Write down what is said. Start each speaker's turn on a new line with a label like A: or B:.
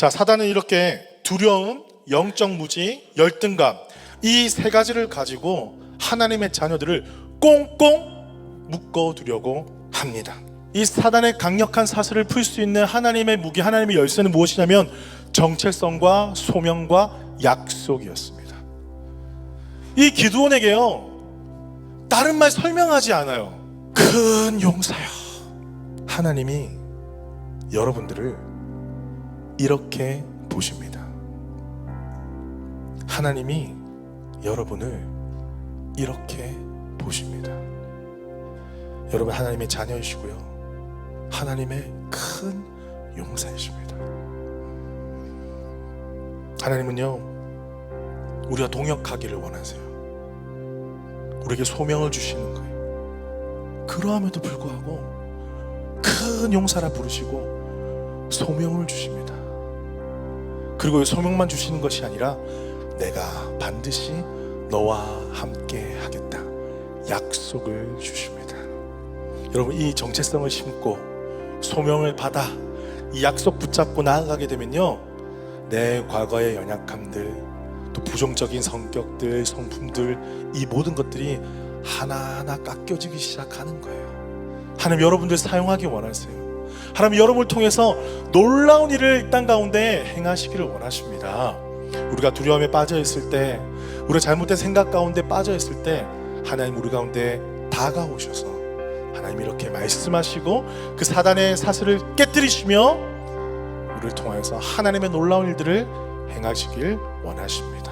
A: 자, 사단은 이렇게 두려움, 영적 무지, 열등감 이 세 가지를 가지고 하나님의 자녀들을 꽁꽁 묶어 두려고 합니다. 이 사단의 강력한 사슬을 풀 수 있는 하나님의 무기, 하나님의 열쇠는 무엇이냐면 정체성과 소명과 약속이었습니다. 이 기드온에게요. 다른 말 설명하지 않아요. 큰 용사여. 하나님이 여러분들을 이렇게 보십니다. 하나님이 여러분을 이렇게 보십니다. 여러분 하나님의 자녀이시고요. 하나님의 큰 용사이십니다. 하나님은요. 우리가 동역하기를 원하세요. 우리에게 소명을 주시는 거예요. 그러함에도 불구하고 큰 용사라 부르시고 소명을 주십니다. 그리고 이 소명만 주시는 것이 아니라 내가 반드시 너와 함께 하겠다. 약속을 주십니다. 여러분 이 정체성을 심고 소명을 받아 이 약속 붙잡고 나아가게 되면요. 내 과거의 연약함들 또 부정적인 성격들, 성품들 이 모든 것들이 하나하나 깎여지기 시작하는 거예요. 하나님 여러분들 사용하기 원하세요. 하나님 여러분을 통해서 놀라운 일을 이땅 가운데 행하시기를 원하십니다. 우리가 두려움에 빠져 있을 때, 우리가 잘못된 생각 가운데 빠져 있을 때, 하나님 우리 가운데 다가오셔서 하나님 이렇게 말씀하시고 그 사단의 사슬을 깨뜨리시며 우리를 통하여서 하나님의 놀라운 일들을 행하시길 원하십니다.